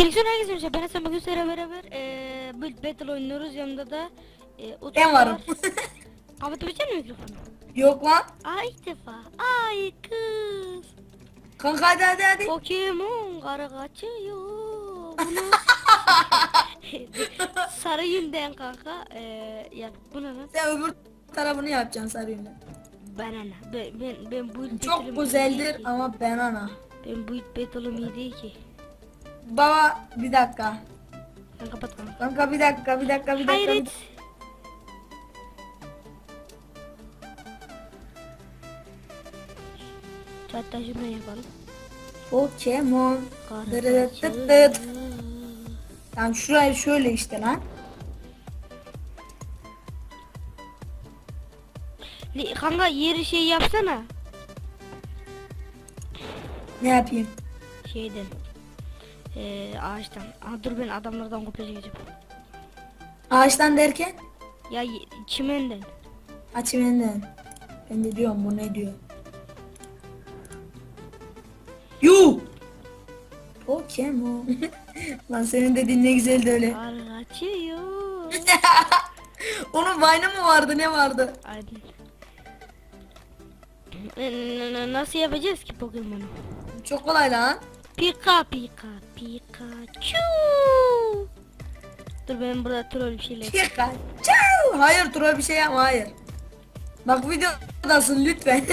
Direksiyon herkese merhaba. Ben Hasan bugün sizlerle beraber eee Build Battle oynuyoruz. Yanımda da eee Utku Ben varım. var. Kapatabilecek misin mikrofonu? Yok lan. Aa ilk defa. Ay kız. Kanka hadi hadi hadi. Pokemon kara kaçıyor. Bunu... Sarı yünden kanka. Eee ya bu ne lan? Sen öbür tarafını yapacaksın sarıyla. Banana. Ben ben ben Build Battle'ım Çok iyi güzeldir değil ki. ama ben ana. Ben Build Battle'ım iyi değil ki. Baba bir dakika. Sen kapat kanka. Kanka bir dakika bir dakika bir dakika. Hayret. dakika. Hatta şunu yapalım. Pokemon. Tıt tıt. Yani şurayı şöyle işte lan. Kanka yeri şey yapsana. Ne yapayım? Şeyden. Eee ağaçtan. Aa, dur ben adamlardan kopya çekeceğim. Ağaçtan derken? Ya y- çimenden. Açımenden. Ben de diyorum bu ne diyor. Yuh! Pokemon. Lan senin dediğin ne güzeldi öyle. Kar kaçıyor. Onun Vine'ı mı vardı ne vardı? Aynen. N- n- n- Nasıl yapacağız ki Pokemon'u? Çok kolay lan. Pika pika Pikachu. Dur ben burada troll bir şeyler. Pikachu. Hayır Tura bir şey yapma hayır. Bak videodasın lütfen.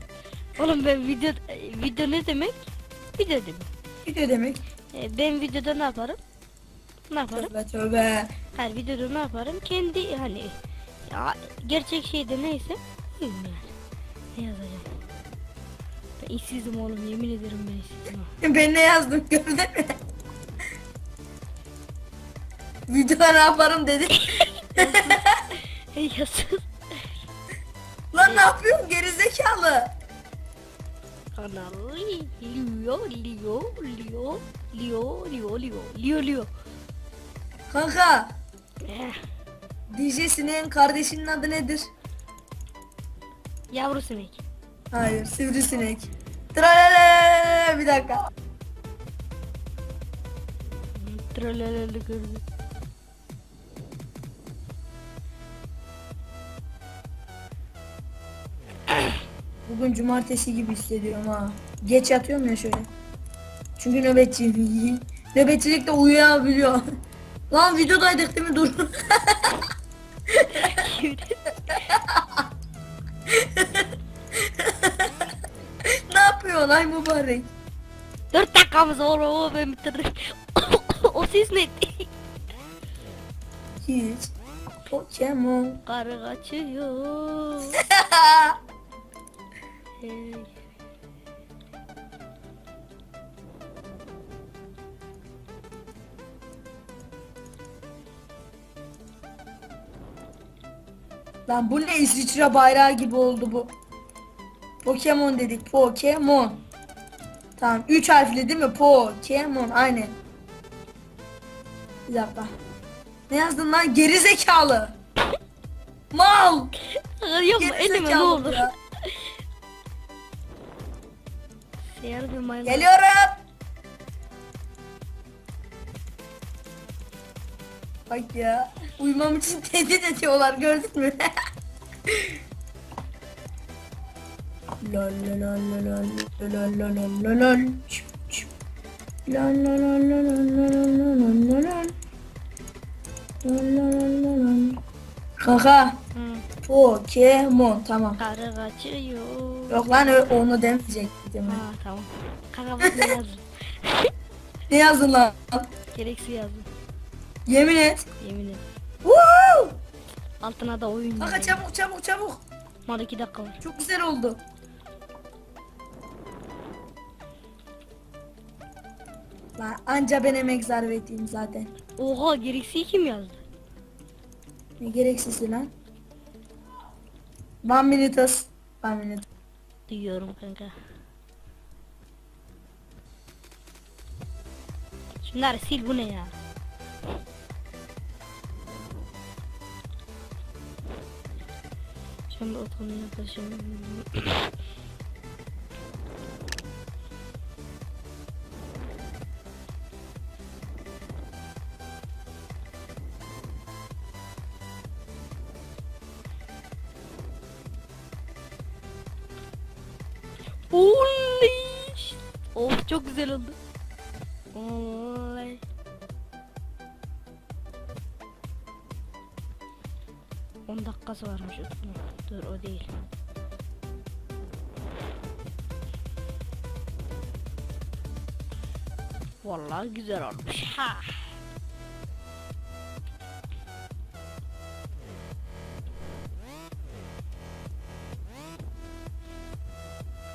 Oğlum ben video video ne demek? Video demek. Video demek. E, ben videoda ne yaparım? Ne yaparım? Tövbe tövbe. Her videoda ne yaparım? Kendi hani ya, gerçek şeyde neyse. Ne yazacağım? İşsizim oğlum yemin ederim ben işsizim. Ben ne yazdım gördün mü? Videoda ne yaparım dedi. Hey yasız. Lan ne yapıyorsun gerizekalı? Kanalı Leo Leo Leo Leo Leo Leo Leo Leo. Kanka Eh, DJ Sinek'in kardeşinin adı nedir? yavru sinek. Hayır sivrisinek. Tralalala bir dakika. Tralalala gördüm. Bugün cumartesi gibi hissediyorum ha. Geç yatıyorum ya şöyle. Çünkü nöbetçiyim. Nöbetçilikte uyuyabiliyor. Lan videodaydık değil mi? Dur. ne yapıyor lan mübarek? Dört dakikamız var o ben bitirdim. o ses neydi? Hiç. Pokemon. Karı kaçıyor. Hey. Lan bu ne İsviçre bayrağı gibi oldu bu. Pokemon dedik. Pokemon. Tamam. Üç harfli değil mi? Pokemon. Aynen. Bir dakika. Ne yazdın lan? Geri zekalı. Mal. Geri elime ne zekalı olur. ya. Seyyar bir maymun. Geliyorum. Bak ya. Uyumam için tehdit ediyorlar gördün mü? lol lol lol lol lol lol lol lol lol lol lol lol lol lol lol lol. Kaka. Pokemon tamam. Karı kaçıyor. Yok lan onu demeyecektim. Ha tamam. Kanka bak ne yazdım. Ne yazdın lan? Gereksiz yazdım. Yemin et. Yemin ederim. Woo! Altına da oyun yazdım. çabuk çabuk çabuk. Mal iki dakika var. Çok güzel oldu. Lan anca ben emek sarf ettiğim zaten. Oha gereksiz kim yazdı? Ne gereksiz lan. One minutus. One minute. Duyuyorum kanka. Şunları sil bu ne ya? Şimdi o konuya Oley. Of çok güzel oldu. Oley. On dakikası varmış. Dur o değil. Vallahi güzel olmuş. Ha.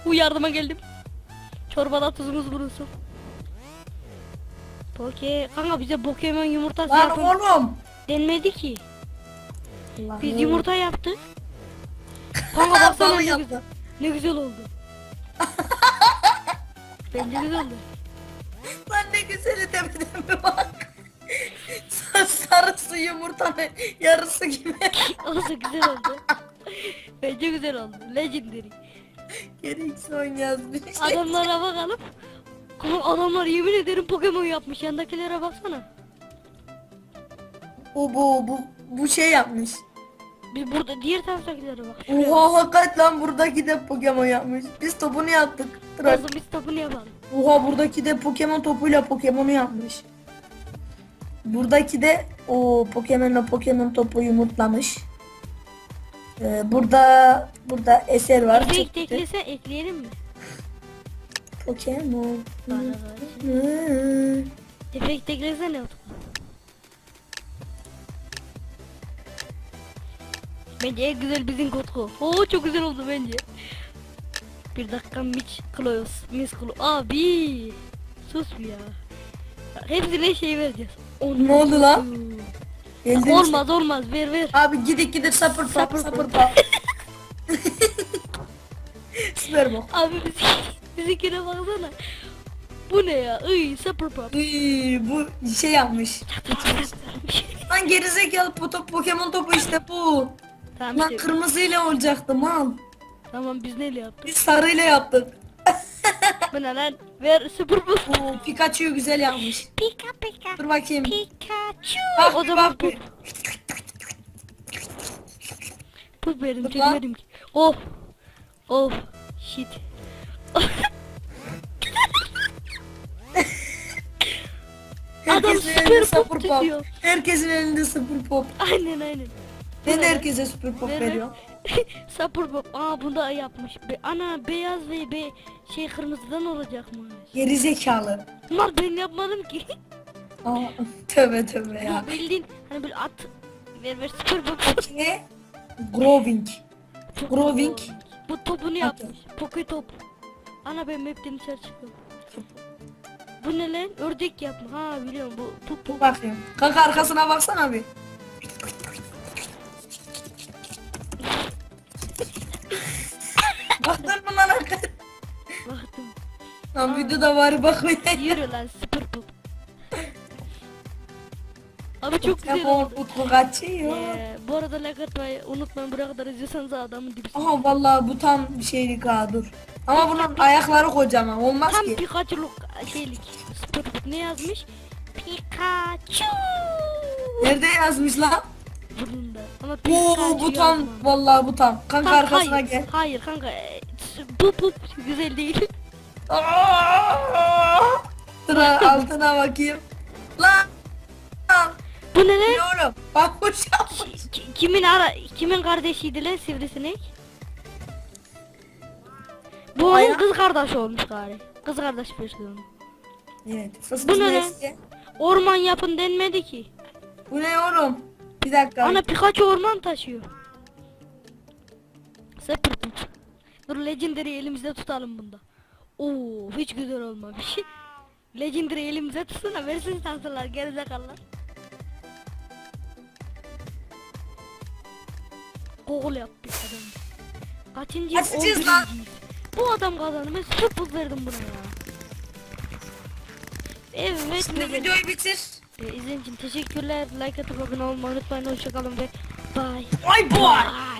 Bu yardıma geldim. Çorbada tuzumuz bulunsun. Poke kanka bize Pokemon yumurtası Lan yapın oğlum. denmedi ki. Allah Biz yumurta yaptık. Kanka baksana Bana ne yaptı. güzel. Ne güzel oldu. Bence güzel oldu. Lan ne güzeli demeden mi bak. Sa- Sarısı yumurtanın yarısı gibi. Olsun güzel oldu. Bence güzel oldu. Legendary. Oyun yazmış. Adamlara bakalım. Adamlar yemin ederim Pokemon yapmış. Yandakilere baksana. Bu bu bu bu şey yapmış. Biz burada diğer taraftakilere bak. Şuraya bak. Oha hakikat lan buradaki de Pokemon yapmış. Biz topunu yaptık. Tırak. Olsun biz topunu yapalım. Oha buradaki de Pokemon topuyla Pokemon'u yapmış. Buradaki de o Pokemon'la Pokemon topu yumurtlamış. Ee, burada burada eser var. Efekt Çok eklese ekleyelim mi? Pokemon. Bana. Hmm. Efekt eklese ne oldu? Bence en güzel bizim kutku. Oo çok güzel oldu bence. Bir dakika miç kılıyoruz. Mis kılo. Abi. Sus bir ya. Hepsine şey vereceğiz. Ne oldu lan? Geldin Olmaz olmaz ver ver. Abi gidip gidip sapır pop Sapır sapır pop. Süper bu. Abi biz, bizimkine baksana. Bu ne ya? Iy super pop. Iy, bu şey yapmış. Lan gerizekalı po- top- Pokemon topu işte bu. tamam Lan işte. kırmızıyla olacaktı mal. Tamam biz neyle yaptık? Biz sarıyla yaptık. Bu ne lan? Ver super pop. Oo, Pikachu'yu güzel yapmış. Pika pika. Dur bakayım. Pikachu. Bak o zaman bak verdim Dur lan. çekmedim ki. Of. Of. Shit. Adam Herkesin süper elinde pop sıfır pop. tutuyor. Herkesin elinde sıfır pop. Aynen aynen. Ben de herkese sıfır pop ver, ver. veriyorum. Super pop. Aa bunda yapmış. Be ana beyaz ve be şey kırmızıdan olacakmış. Gerizekalı. Mal ben yapmadım ki. Aa, tövbe tövbe ya. Bu bildiğin hani böyle at. Ver ver super pop. Ne? Groving. Groving. Bu topunu yapmış. Poke top. Ana ben map'ten dışarı çıkıyorum. Bu ne lan? Ördek yapma. Ha biliyorum bu Dur pop. bakayım. Kanka arkasına baksana bir. Lan videoda var bakmayın. Yürü lan super pop. Abi çok güzel oldu. Utku kaçıyor. Ee, bu arada like atmayı unutmayın buraya kadar izliyorsanız adamın dibisi. Aha vallahi bu tam bir şeylik ha dur. Ama bunun ayakları kocaman olmaz Tam ki. Pikachu'luk şeylik. Pop ne yazmış? Pikachu. Nerede yazmış lan? Burnunda. Ama Pikachu Oo bu tam yazmamış. vallahi bu tam. Kanka Kanka, arkasına hayır, gel. Hayır kanka. Bu bu güzel değil. Aa! Dur altına bakayım. Lan! Lan! Bu ne Ne lan? oğlum? Bak bu şey yapmış. Ki- Kimin ara kimin kardeşiydi lan sivrisinek? Bu onun Aya- kız kardeşi olmuş gari. Kız kardeş besliyor. Evet. Fıs Bu fıs ne lan? neyse. Orman yapın denmedi ki. Bu ne oğlum? Bir dakika. Ana Pikachu orman taşıyor. Pup. Dur Legendary elimizde tutalım bunda. Oo hiç güzel olmamış. Legendary elimize tutsana versin şanslılar gerizekalılar. Gol yaptık adam. Kaçıncı? Kaçıncıyız lan? Bu adam kazandı. Ben sıfır verdim buna ya. Evet. Şimdi millet. videoyu bitir. Ee, İzlediğiniz için teşekkürler. Like atıp abone olmayı unutmayın. Hoşçakalın ve bye. Boy. Bye.